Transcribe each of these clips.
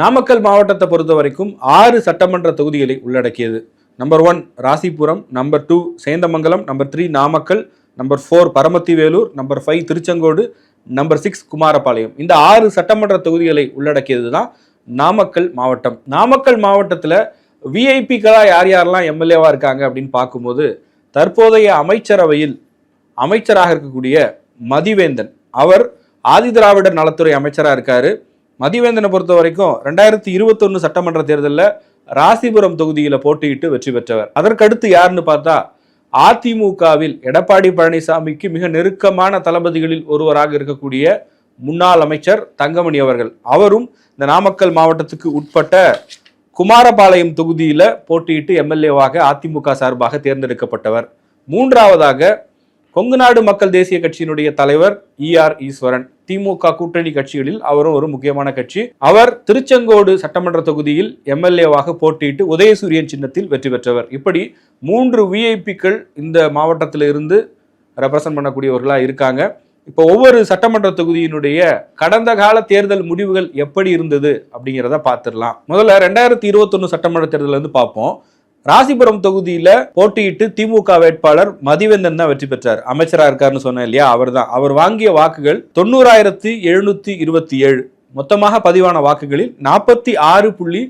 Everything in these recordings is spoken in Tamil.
நாமக்கல் மாவட்டத்தை பொறுத்த வரைக்கும் ஆறு சட்டமன்ற தொகுதிகளை உள்ளடக்கியது. Number one Rasipuram. Number two Senthamangalam. Number three Namakkal. Number four Paramathi Velur number five Tiruchengode. Number six Kumarapalayam. இந்த ஆறு சட்டமன்ற தொகுதிகளை உள்ளடக்கியது தான் நாமக்கல் மாவட்டம். நாமக்கல் மாவட்டத்தில் விஐபிக்களாக யார் யாரெல்லாம் எம்எல்ஏவாக இருக்காங்க அப்படின்னு பார்க்கும்போது தற்போதைய அமைச்சரவையில் அமைச்சராக இருக்கக்கூடிய மதிவேந்தன். அவர் ஆதிதிராவிடர் நலத்துறை அமைச்சராக இருக்காரு. மதிவேந்தனை பொறுத்த வரைக்கும் ரெண்டாயிரத்தி இருபத்தொன்னு சட்டமன்ற தேர்தலில் ராசிபுரம் தொகுதியில் போட்டியிட்டு வெற்றி பெற்றவர். அதற்கடுத்து யாருன்னு பார்த்தா அதிமுகவில் எடப்பாடி பழனிசாமிக்கு மிக நெருக்கமான தளபதிகளில் ஒருவராக இருக்கக்கூடிய முன்னாள் அமைச்சர் தங்கமணி அவர்கள். அவரும் இந்த நாமக்கல் மாவட்டத்துக்கு உட்பட்ட குமாரபாளையம் தொகுதியில் போட்டியிட்டு எம்எல்ஏவாக அதிமுக சார்பாக தேர்ந்தெடுக்கப்பட்டவர். மூன்றாவதாக கொங்குநாடு மக்கள் தேசிய கட்சியினுடைய தலைவர் இஆர் ஈஸ்வரன். திமுக கூட்டணி கட்சிகளில் அவரும் ஒரு முக்கியமான கட்சி. அவர் திருச்செங்கோடு சட்டமன்ற தொகுதியில் எம்எல்ஏவாக போட்டியிட்டு உதயசூரியன் சின்னத்தில் வெற்றி பெற்றவர். இப்படி மூன்று விஐபிக்கள் இந்த மாவட்டத்தில் இருந்து ரெப்ரசன்ட் பண்ணக்கூடியவர்களாக இருக்காங்க. இப்போ ஒவ்வொரு சட்டமன்ற தொகுதியினுடைய கடந்த கால தேர்தல் முடிவுகள் எப்படி இருந்தது அப்படிங்கிறத பார்த்துடலாம். முதல்ல ரெண்டாயிரத்தி இருபத்தொன்னு சட்டமன்ற தேர்தல் வந்து பார்ப்போம். ராசிபுரம் தொகுதியில போட்டியிட்டு திமுக வேட்பாளர் மதிவேந்தன் தான் வெற்றி பெற்றார். அமைச்சரா இருக்காருன்னு சொன்னேன் இல்லையா? அவர் தான் அவர் வாங்கிய வாக்குகள் தொண்ணூறாயிரத்தி எழுநூத்தி இருபத்தி ஏழு. மொத்தமாக பதிவான வாக்குகளில் நாற்பத்தி ஆறு புள்ளி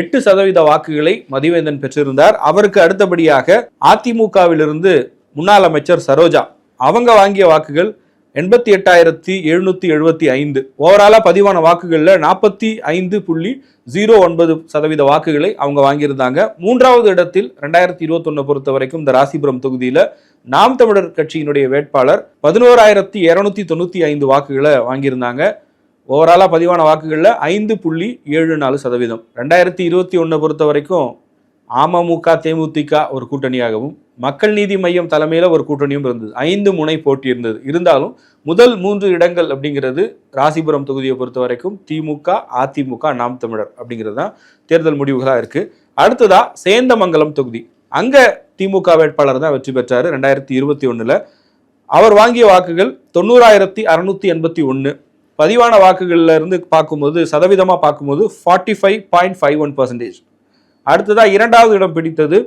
எட்டு சதவீத வாக்குகளை மதிவேந்தன் பெற்றிருந்தார். அவருக்கு அடுத்தபடியாக அதிமுகவிலிருந்து முன்னாள் அமைச்சர் சரோஜா. அவங்க வாங்கிய வாக்குகள் எண்பத்தி எட்டாயிரத்தி எழுநூற்றி எழுபத்தி ஐந்து. ஓவராலாக பதிவான வாக்குகளில் நாற்பத்தி ஐந்து புள்ளி ஜீரோ ஒன்பது சதவீத வாக்குகளை அவங்க வாங்கியிருந்தாங்க. மூன்றாவது இடத்தில் ரெண்டாயிரத்தி இருபத்தொன்னு பொறுத்த வரைக்கும் இந்த ராசிபுரம் தொகுதியில் நாம் தமிழர் கட்சியினுடைய வேட்பாளர் பதினோராயிரத்தி இரநூத்தி தொண்ணூற்றி ஐந்து வாக்குகளை வாங்கியிருந்தாங்க. ஓவராலாக பதிவான வாக்குகளில் ஐந்து புள்ளி ஏழு நாலு சதவீதம். ரெண்டாயிரத்தி இருபத்தி ஒன்று பொறுத்த வரைக்கும் அமமுக தேமுதிக ஒரு கூட்டணியாகவும் மக்கள் நீதி மையம் தலைமையில் ஒரு கூட்டணியும் இருந்தது. ஐந்து முனை போட்டி இருந்தது. இருந்தாலும் முதல் மூன்று இடங்கள் அப்படிங்கிறது ராசிபுரம் தொகுதியை பொறுத்த வரைக்கும் திமுக அதிமுக நாம் தமிழர் அப்படிங்கிறது தான் தேர்தல் முடிவுகளாக இருக்குது அடுத்ததாக சேந்தமங்கலம் தொகுதி. அங்கே திமுக வேட்பாளர் தான் வெற்றி பெற்றார் ரெண்டாயிரத்தி இருபத்தி ஒன்றில் அவர் வாங்கிய வாக்குகள் தொண்ணூறாயிரத்தி அறநூற்றி எண்பத்தி ஒன்று பதிவான வாக்குகளில் இருந்து பார்க்கும்போது சதவீதமாக பார்க்கும்போது forty five point five one percentage அடுத்ததாக இரண்டாவது இடம் பிடித்தது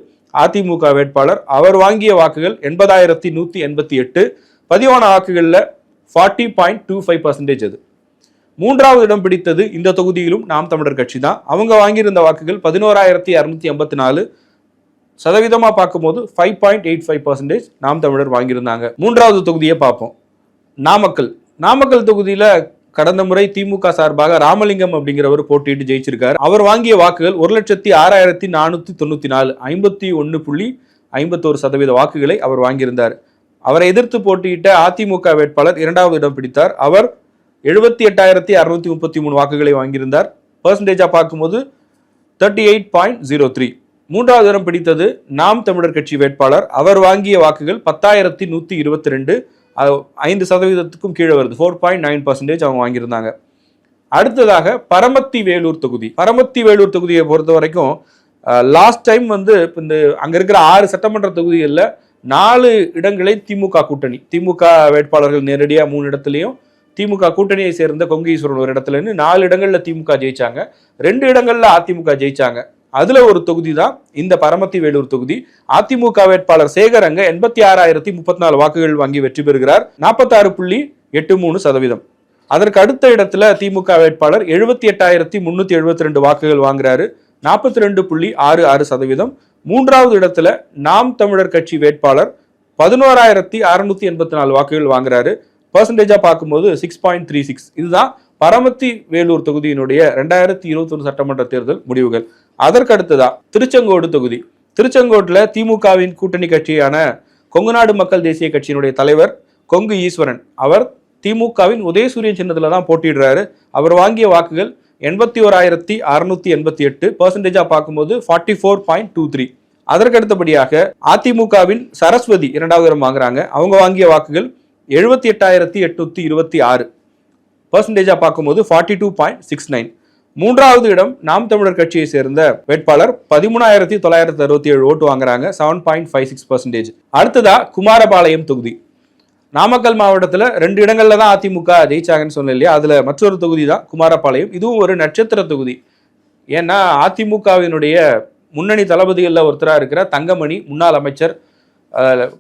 அதிமுக வேட்பாளர். அவர் வாங்கிய வாக்குகள் எண்பதாயிரத்தி நூற்றி எண்பத்தி எட்டு. பதிவான வாக்குகளில் forty point two five percentage அது. மூன்றாவது இடம் பிடித்தது இந்த தொகுதியிலும் நாம் தமிழர் கட்சி தான். அவங்க வாங்கியிருந்த வாக்குகள் பதினோராயிரத்தி அறுநூத்தி எண்பத்தி நாலு. சதவீதமாக பார்க்கும்போது five point eight five percentage Naam Tamilar வாங்கியிருந்தாங்க. மூன்றாவது தொகுதியை பார்ப்போம். நாமக்கல். நாமக்கல் தொகுதியில் கடந்த முறை திமுக சார்பாக ராமலிங்கம் அப்படிங்கிறவர் போட்டியிட்டு ஜெயிச்சிருக்காரு. அவர் வாங்கிய வாக்குகள் ஒரு லட்சத்தி ஆறாயிரத்தி நானூத்தி தொண்ணூற்றி நாலு ஐம்பத்தி ஒன்று புள்ளி ஐம்பத்தோரு சதவீத வாக்குகளை அவர் வாங்கியிருந்தார். அவரை எதிர்த்து போட்டியிட்ட அதிமுக வேட்பாளர் இரண்டாவது இடம் பிடித்தார். அவர் எழுபத்தி எட்டாயிரத்தி அறுநூத்தி முப்பத்தி மூணு வாக்குகளை வாங்கியிருந்தார். பர்சன்டேஜா பார்க்கும்போது thirty eight point zero three மூன்றாவது இடம் பிடித்தது நாம் தமிழர் கட்சி வேட்பாளர். அவர் வாங்கிய வாக்குகள் பத்தாயிரத்தி நூத்தி இருபத்தி ரெண்டு ஐந்து சதவீதத்துக்கும் கீழே வருது. ஃபோர் பாயிண்ட் நைன் பர்சன்டேஜ் அவங்க வாங்கியிருந்தாங்க. அடுத்ததாக பரமத்தி வேலூர் தொகுதி. பரமத்தி வேலூர் தொகுதியை பொறுத்த வரைக்கும் லாஸ்ட் டைம் வந்து இப்போ இந்த அங்கே இருக்கிற ஆறு சட்டமன்ற தொகுதிகளில் நாலு இடங்களை திமுக கூட்டணி. திமுக வேட்பாளர்கள் நேரடியாக மூணு இடத்துலையும் திமுக கூட்டணியை சேர்ந்த கொங்கு ஈஸ்வரன் ஒரு இடத்துலன்னு நாலு இடங்களில் திமுக ஜெயிச்சாங்க. ரெண்டு இடங்களில் அதிமுக ஜெயிச்சாங்க. அதுல ஒரு தொகுதி தான் இந்த பரமத்தி வேலூர் தொகுதி. அதிமுக வேட்பாளர் சேகர் அங்க எண்பத்தி ஆறாயிரத்தி முப்பத்தி நாலு வாக்குகள் வாங்கி வெற்றி பெறுகிறார். நாற்பத்தாறு புள்ளி எட்டு மூணு சதவீதம். அதற்கு அடுத்த இடத்துல திமுக வேட்பாளர் எழுபத்தி எட்டாயிரத்தி முன்னூத்தி எழுபத்தி ரெண்டு வாக்குகள் வாங்குறாரு. நாற்பத்தி ரெண்டு புள்ளி ஆறு ஆறு சதவீதம். மூன்றாவது இடத்துல நாம் தமிழர் கட்சி வேட்பாளர் பதினோராயிரத்தி அறுநூத்தி எண்பத்தி நாலு வாக்குகள் வாங்குறாரு. பர்சன்டேஜா பார்க்கும்போது சிக்ஸ் பாயிண்ட் த்ரீ சிக்ஸ் இதுதான் பரமத்தி வேலூர் தொகுதியினுடைய ரெண்டாயிரத்தி இருபத்தொன்று சட்டமன்ற தேர்தல் முடிவுகள். அதற்கு திருச்செங்கோடு தொகுதி. திருச்செங்கோட்டில் திமுகவின் கூட்டணி கட்சியான கொங்குநாடு மக்கள் தேசிய கட்சியினுடைய தலைவர் கொங்கு ஈஸ்வரன். அவர் திமுகவின் உதயசூரியன் சின்னத்தில் தான் போட்டியிடுறாரு. அவர் வாங்கிய வாக்குகள் எண்பத்தி ஓராயிரத்தி அறுநூத்தி எண்பத்தி எட்டு பர்சன்டேஜா பார்க்கும்போது forty four point two three அதற்கு அடுத்தபடியாக அதிமுகவின் சரஸ்வதி இரண்டாவது இடம் வாங்குறாங்க. அவங்க வாங்கிய வாக்குகள் எழுபத்தி எட்டாயிரத்தி எட்நூத்தி இருபத்தி ஆறு. பர்சன்டேஜா பார்க்கும்போது forty two point six nine மூன்றாவது இடம் நாம் தமிழர் கட்சியை சேர்ந்த வேட்பாளர் பதிமூணாயிரத்தி தொள்ளாயிரத்தி அறுபத்தி ஏழு ஓட்டு வாங்குறாங்க seven point five six percentage அடுத்ததா குமாரபாளையம் தொகுதி. நாமக்கல் மாவட்டத்தில் ரெண்டு இடங்கள்ல தான் அதிமுக ஜெயிச்சாங்கன்னு சொன்னேன் இல்லையா? அதில் மற்றொரு தொகுதி தான் குமாரபாளையம். இதுவும் ஒரு நட்சத்திர தொகுதி. ஏன்னா அதிமுகவினுடைய முன்னணி தளபதிகளில் ஒருத்தராக இருக்கிற தங்கமணி முன்னாள் அமைச்சர்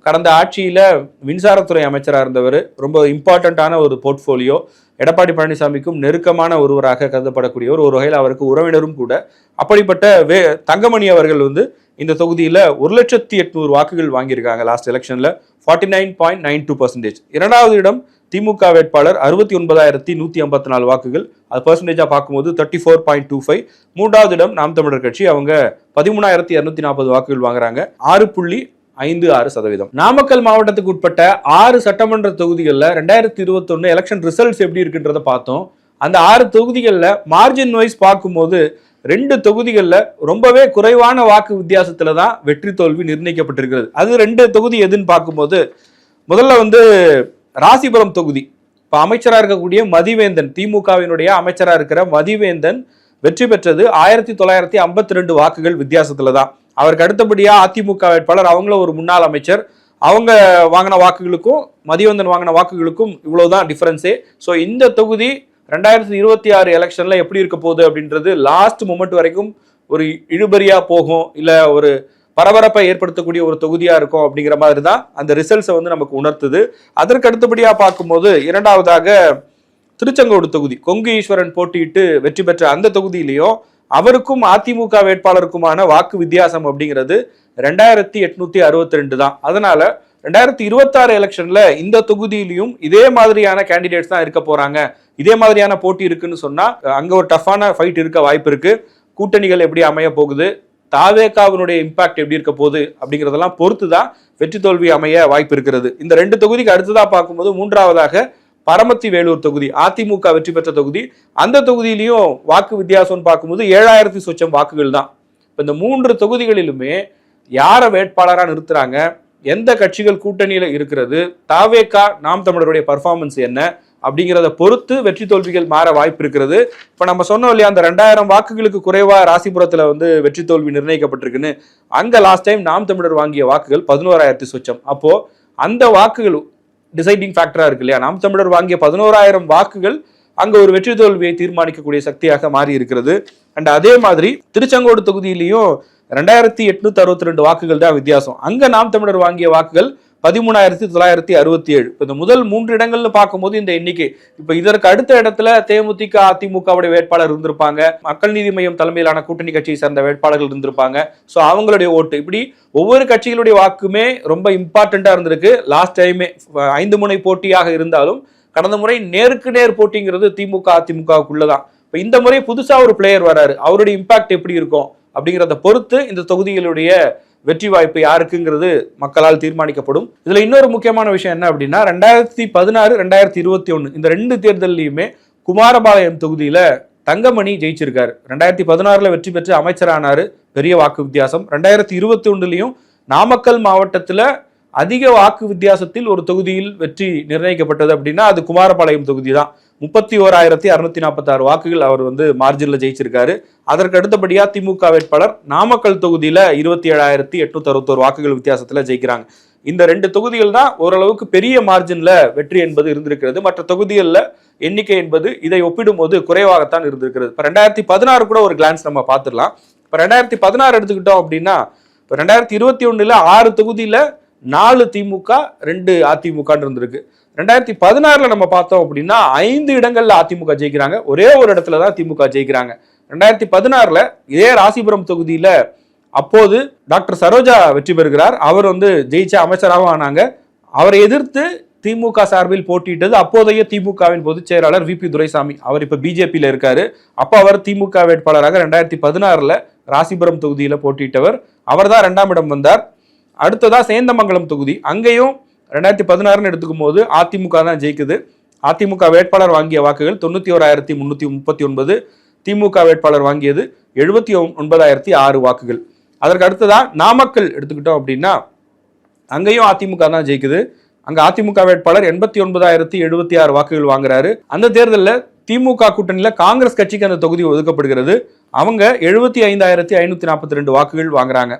கடந்த ஆட்சியில் மின்சாரத்துறை அமைச்சராக இருந்தவர் ரொம்ப இம்பார்ட்டண்ட்டான ஒரு போர்ட்ஃபோலியோ எடப்பாடி பழனிசாமிக்கும் நெருக்கமான ஒருவராக கருதப்படக்கூடியவர். ஒரு வகையில் அவருக்கு உறவினரும் கூட. அப்படிப்பட்ட வே தங்கமணி அவர்கள் வந்து இந்த தொகுதியில் ஒரு லட்சத்தி எட்நூறு வாக்குகள் வாங்கியிருக்காங்க லாஸ்ட் எலெக்ஷனில் forty nine point nine two percentage இரண்டாவது இடம் திமுக வேட்பாளர் அறுபத்தி ஒன்பதாயிரத்தி நூற்றி ஐம்பத்தி நாலு வாக்குகள். அது பர்சன்டேஜாக பார்க்கும்போது thirty four point two five மூன்றாவது இடம் நாம் தமிழர் கட்சி. அவங்க பதிமூணாயிரத்தி இரநூத்தி நாற்பது வாக்குகள் வாங்குறாங்க. ஆறு புள்ளி ஐந்து ஆறு சதவீதம். நாமக்கல் மாவட்டத்துக்கு உட்பட்ட ஆறு சட்டமன்ற தொகுதிகளில் ரெண்டாயிரத்தி இருபத்தொன்னு எலெக்ஷன் ரிசல்ட்ஸ் எப்படி இருக்குன்றத பார்த்தோம். அந்த ஆறு தொகுதிகளில் மார்ஜின் வைஸ் பார்க்கும்போது ரெண்டு தொகுதிகளில் ரொம்பவே குறைவான வாக்கு வித்தியாசத்தில் தான் வெற்றி தோல்வி நிர்ணயிக்கப்பட்டிருக்கிறது. அது ரெண்டு தொகுதி எதுன்னு பார்க்கும்போது முதல்ல வந்து ராசிபுரம் தொகுதி. இப்போ அமைச்சராக இருக்கக்கூடிய மதிவேந்தன் திமுகவினுடைய அமைச்சராக இருக்கிற மதிவேந்தன் வெற்றி பெற்றது ஆயிரத்தி தொள்ளாயிரத்தி ஐம்பத்தி ரெண்டு வாக்குகள் வித்தியாசத்தில் தான். அவருக்கு அடுத்தபடியா அதிமுக வேட்பாளர் அவங்களும் ஒரு முன்னாள் அமைச்சர். அவங்க வாங்கின வாக்குகளுக்கும் மதியவந்தன் வாங்கின வாக்குகளுக்கும் இவ்வளவுதான் டிஃபரன்ஸே ஸோ இந்த தொகுதி ரெண்டாயிரத்தி இருபத்தி ஆறு எலெக்ஷன்ல எப்படி இருக்க போகுது அப்படின்றது லாஸ்ட் மூமெண்ட் வரைக்கும் ஒரு இழுபறியா போகும் இல்லை ஒரு பரபரப்பை ஏற்படுத்தக்கூடிய ஒரு தொகுதியா இருக்கும் அப்படிங்கிற மாதிரி தான் அந்த ரிசல்ட்ஸை வந்து நமக்கு உணர்த்துது. அதற்கு அடுத்தபடியா பார்க்கும்போது இரண்டாவதாக திருச்செங்கோடு தொகுதி கொங்கு ஈஸ்வரன் போட்டியிட்டு வெற்றி பெற்ற அந்த தொகுதியிலையும் அவருக்கும் அதிமுக வேட்பாளருக்குமான வாக்கு வித்தியாசம் அப்படிங்கிறது ரெண்டாயிரத்தி எட்நூத்தி அறுபத்தி ரெண்டு தான். அதனால ரெண்டாயிரத்தி இருபத்தாறு எலெக்ஷன்ல இந்த தொகுதியிலையும் இதே மாதிரியான கேண்டிடேட்ஸ் தான் இருக்க போறாங்க. இதே மாதிரியான போட்டி இருக்குன்னு சொன்னா அங்க ஒரு டஃபான ஃபைட் இருக்க வாய்ப்பு இருக்கு. கூட்டணிகள் எப்படி அமைய போகுது? தாவேகாவினுடைய இம்பாக்ட் எப்படி இருக்க போகுது? அப்படிங்கிறதெல்லாம் பொறுத்து தான் வெற்றி தோல்வி அமைய வாய்ப்பு இருக்கிறது. இந்த ரெண்டு தொகுதிக்கு அடுத்ததாக பார்க்கும்போது மூன்றாவதாக பரமத்தி வேலூர் தொகுதி அதிமுக வெற்றி பெற்ற தொகுதி அந்த தொகுதியிலையும் வாக்கு வித்தியாசம்னு பார்க்கும்போது ஏழாயிரத்தி சொச்சம் வாக்குகள் தான். இப்போ இந்த மூன்று தொகுதிகளிலுமே யாரை வேட்பாளராக நிறுத்துறாங்க? எந்த கட்சிகள் கூட்டணியில் இருக்கிறது? தாவேகா நாம் தமிழருடைய பர்ஃபார்மன்ஸ் என்ன? அப்படிங்கிறத பொறுத்து வெற்றி தோல்விகள் மாற வாய்ப்பு இருக்கிறது. இப்போ நம்ம சொன்னோம் இல்லையா அந்த ரெண்டாயிரம் வாக்குகளுக்கு குறைவாக ராசிபுரத்தில் வந்து வெற்றி தோல்வி நிர்ணயிக்கப்பட்டிருக்குன்னு அங்கே லாஸ்ட் டைம் நாம் தமிழர் வாங்கிய வாக்குகள் பதினோராயிரத்தி சொச்சம். அப்போது அந்த வாக்குகள் டிசைடிங் ஃபேக்டராக இருக்கு இல்லையா? நாம் தமிழர் வாங்கிய பதினோராயிரம் வாக்குகள் அங்கே ஒரு வெற்றி தோல்வியை தீர்மானிக்கக்கூடிய சக்தியாக மாறி இருக்கிறது. அண்ட் அதே மாதிரி திருச்செங்கோடு தொகுதியிலையும் ரெண்டாயிரத்தி எட்நூத்தி அறுபத்தி ரெண்டு வாக்குகள் தான் வித்தியாசம். அங்கே நாம் தமிழர் வாங்கிய வாக்குகள் பதிமூணாயிரத்தி தொள்ளாயிரத்தி அறுபத்தி ஏழு. இப்போ இந்த முதல் மூன்று இடங்கள்னு பார்க்கும்போது இந்த எண்ணிக்கை இப்போ இதற்கு அடுத்த இடத்துல தேமுதிக அதிமுகவுடைய வேட்பாளர் இருந்திருப்பாங்க. மக்கள் நீதி மையம் தலைமையிலான கூட்டணி கட்சியை சேர்ந்த வேட்பாளர்கள் இருந்திருப்பாங்க. ஸோ அவங்களுடைய ஓட்டு. இப்படி ஒவ்வொரு கட்சிகளுடைய வாக்குமே ரொம்ப இம்பார்ட்டண்ட்டாக இருந்திருக்கு. லாஸ்ட் டைமே ஐந்து முனை போட்டியாக இருந்தாலும் கடந்த முறை நேருக்கு நேர் போட்டிங்கிறது திமுக அதிமுகவுக்குள்ளதான் இப்போ இந்த முறை புதுசாக ஒரு பிளேயர் வராரு. அவருடைய இம்பாக்ட் எப்படி இருக்கும் அப்படிங்கிறத பொறுத்து இந்த தொகுதிகளுடைய வெற்றி வாய்ப்பு யாருக்குங்கிறது மக்களால் தீர்மானிக்கப்படும். இதுல இன்னொரு முக்கியமான விஷயம் என்ன அப்படின்னா ரெண்டாயிரத்தி பதினாறு ரெண்டாயிரத்தி இருபத்தி ஒன்று இந்த ரெண்டு தேர்தல்லையுமே குமாரபாளையம் தொகுதியில தங்கமணி ஜெயிச்சிருக்காரு. ரெண்டாயிரத்தி பதினாறுல வெற்றி பெற்று அமைச்சரானாரு பெரிய வாக்கு வித்தியாசம். ரெண்டாயிரத்தி இருபத்தி ஒன்றுலையும் நாமக்கல் மாவட்டத்துல அதிக வாக்கு வித்தியாசத்தில் ஒரு தொகுதியில் வெற்றி நிர்ணயிக்கப்பட்டது அப்படின்னா அது குமாரபாளையம் தொகுதி தான் முப்பத்தி ஓராயிரத்தி அறுநூத்தி நாற்பத்தாறு வாக்குகள் அவர் வந்து மார்ஜினில் ஜெயிச்சிருக்காரு. அதற்கு அடுத்தபடியாக திமுக வேட்பாளர் நாமக்கல் தொகுதியில் இருபத்தி ஏழாயிரத்தி எட்நூத்தி அறுபத்தோரு வாக்குகள் வித்தியாசத்தில் ஜெயிக்கிறாங்க. இந்த ரெண்டு தொகுதிகள் தான் ஓரளவுக்கு பெரிய மார்ஜினில் வெற்றி என்பது இருந்திருக்கிறது. மற்ற தொகுதிகளில் எண்ணிக்கை என்பது இதை ஒப்பிடும்போது குறைவாகத்தான் இருந்திருக்கிறது. இப்போ ரெண்டாயிரத்தி பதினாறு கூட ஒரு கிளான்ஸ் நம்ம பார்த்துடலாம். இப்போ ரெண்டாயிரத்தி பதினாறு எடுத்துக்கிட்டோம் அப்படின்னா இப்போ ரெண்டாயிரத்தி இருபத்தி ஒன்றில் ஆறு தொகுதியில் நாலு திமுக ரெண்டு அதிமுகன்னு இருந்திருக்கு. ரெண்டாயிரத்தி பதினாறுல நம்ம பார்த்தோம் அப்படின்னா ஐந்து இடங்கள்ல அதிமுக ஜெயிக்கிறாங்க. ஒரே ஒரு இடத்துல தான் திமுக ஜெயிக்கிறாங்க. ரெண்டாயிரத்தி பதினாறுல இதே ராசிபுரம் தொகுதியில அப்போது டாக்டர் சரோஜா வெற்றி பெறுகிறார். அவர் வந்து ஜெயிச்ச அமைச்சராகவும் ஆனாங்க. அவரை எதிர்த்து திமுக சார்பில் போட்டியிட்டது அப்போதைய திமுகவின் பொதுச் செயலாளர் வி பி துரைசாமி. அவர் இப்போ பிஜேபியில் இருக்காரு. அப்போ அவர் திமுக வேட்பாளராக ரெண்டாயிரத்தி பதினாறில் ராசிபுரம் தொகுதியில் போட்டியிட்டவர். அவர் தான் ரெண்டாம் இடம் வந்தார். அடுத்ததாக சேந்தமங்கலம் தொகுதி. அங்கேயும் ரெண்டாயிரத்தி பதினாறுன்னு எடுத்துக்கும் போது அதிமுக தான் ஜெயிக்குது. அதிமுக வேட்பாளர் வாங்கிய வாக்குகள் தொண்ணூற்றி ஓராயிரத்தி முந்நூற்றி முப்பத்தி ஒன்பது திமுக வேட்பாளர் வாங்கியது எழுபத்தி ஒன்பதாயிரத்தி ஆறு வாக்குகள். அதற்கு அடுத்ததாக நாமக்கல் எடுத்துக்கிட்டோம் அப்படின்னா அங்கேயும் அதிமுக தான் ஜெயிக்குது. அங்கே அதிமுக வேட்பாளர் எண்பத்தி ஒன்பதாயிரத்தி எழுபத்தி ஆறு வாக்குகள் வாங்குறாரு. அந்த தேர்தலில் திமுக கூட்டணியில் காங்கிரஸ் கட்சிக்கு அந்த தொகுதி ஒதுக்கப்படுகிறது. அவங்க எழுபத்தி ஐந்தாயிரத்தி ஐநூற்றி நாற்பத்தி ரெண்டு வாக்குகள் வாங்குறாங்க.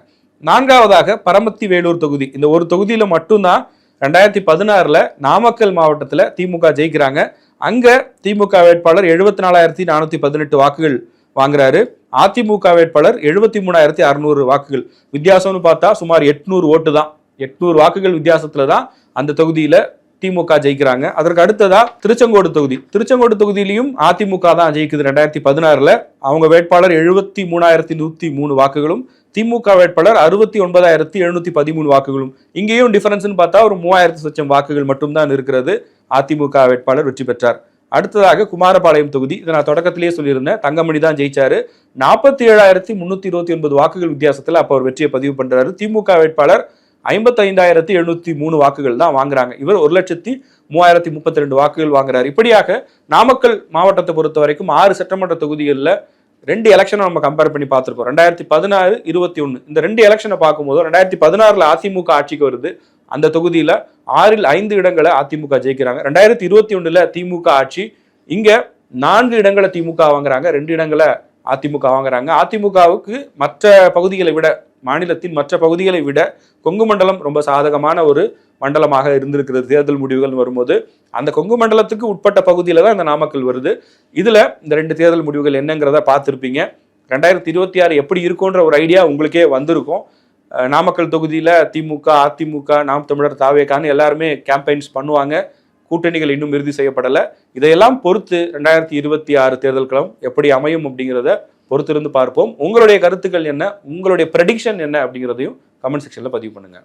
நான்காவதாக பரமத்தி வேலூர் தொகுதி. இந்த ஒரு தொகுதியில் மட்டும்தான் ரெண்டாயிரத்தி பதினாறில் நாமக்கல் மாவட்டத்தில் திமுக ஜெயிக்கிறாங்க. அங்கே திமுக வேட்பாளர் எழுபத்தி நாலாயிரத்தி நானூற்றி பதினெட்டு வாக்குகள் வாங்குறாரு. அதிமுக வேட்பாளர் எழுபத்தி மூணாயிரத்தி அறுநூறு வாக்குகள். வித்தியாசம்னு பார்த்தா சுமார் எட்நூறு ஓட்டு தான் எட்நூறு வாக்குகள் வித்தியாசத்தில் தான் அந்த தொகுதியில் திமுக ஜெயிக்கிறாங்க. அதற்கு அடுத்ததா திருச்செங்கோடு தொகுதி. திருச்செங்கோடு தொகுதியிலையும் அதிமுக தான் ஜெயிக்குது ரெண்டாயிரத்தி பதினாறுல. அவங்க வேட்பாளர் எழுபத்தி மூணாயிரத்தி நூத்தி மூணு வாக்குகளும் திமுக வேட்பாளர் அறுபத்தி ஒன்பதாயிரத்தி எழுநூத்தி பதிமூணு வாக்குகளும். இங்கேயும் டிஃபரன்ஸ்னு பார்த்தா ஒரு மூவாயிரத்து சொச்சம் வாக்குகள் மட்டும்தான் இருக்கிறது. அதிமுக வேட்பாளர் வெற்றி பெற்றார். அடுத்ததாக குமாரபாளையம் தொகுதி. இதை நான் தொடக்கத்திலேயே சொல்லியிருந்தேன். தங்கமணி தான் ஜெயிச்சாரு. நாற்பத்தி ஏழாயிரத்தி முன்னூத்தி இருபத்தி ஒன்பது வாக்குகள் வித்தியாசத்தில் அப்போ அவர் வெற்றியை பதிவு பண்றாரு. திமுக வேட்பாளர் ஐம்பத்தைந்தாயிரத்தி எழுநூத்தி மூணு வாக்குகள் தான் வாங்குறாங்க. இவர் ஒரு லட்சத்தி மூவாயிரத்தி முப்பத்தி ரெண்டு வாக்குகள் வாங்குறாரு. இப்படியாக நாமக்கல் மாவட்டத்தை பொறுத்த வரைக்கும் ஆறு சட்டமன்ற தொகுதிகளில் ரெண்டு எலெக்ஷனை நம்ம கம்பேர் பண்ணி பார்த்துருக்கோம். ரெண்டாயிரத்தி பதினாறு இருபத்தி ஒன்று இந்த ரெண்டு எலெக்ஷனை பார்க்கும்போது ரெண்டாயிரத்தி பதினாறில் அதிமுக ஆட்சிக்கு வருது. அந்த தொகுதியில் ஆறில் ஐந்து இடங்களை அதிமுக ஜெயிக்கிறாங்க. ரெண்டாயிரத்தி இருபத்தி ஒன்றில் திமுக ஆட்சி இங்கே நான்கு இடங்களை திமுக வாங்குறாங்க. ரெண்டு இடங்களை அதிமுக வாங்குறாங்க. அதிமுகவுக்கு மற்ற பகுதிகளை விட மாநிலத்தின் மற்ற பகுதிகளை விட கொங்கு மண்டலம் ரொம்ப சாதகமான ஒரு மண்டலமாக இருந்திருக்கிறது. தேர்தல் முடிவுகள் வரும்போது அந்த கொங்கு மண்டலத்துக்கு உட்பட்ட பகுதியில் தான் இந்த நாமக்கல் வருது. இதில் இந்த ரெண்டு தேர்தல் முடிவுகள் என்னங்கிறத பார்த்துருப்பீங்க. ரெண்டாயிரத்தி இருபத்தி ஆறு எப்படி இருக்கும்ன்ற ஒரு ஐடியா உங்களுக்கே வந்திருக்கும். நாமக்கல் தொகுதியில் திமுக அதிமுக நாம் தமிழர் தாவேக்கான்னு எல்லாருமே கேம்பெயின்ஸ் பண்ணுவாங்க. கூட்டணிகள் இன்னும் இறுதி செய்யப்படலை. இதையெல்லாம் பொறுத்து ரெண்டாயிரத்தி இருபத்தி ஆறு தேர்தல் களம் எப்படி அமையும் அப்படிங்கிறத பொறுத்திருந்து பார்ப்போம். உங்களுடைய கருத்துக்கள் என்ன? உங்களுடைய ப்ரெடிக்ஷன் என்ன அப்படிங்கிறதையும் கமெண்ட் செக்ஷன்ல பதிவு பண்ணுங்க.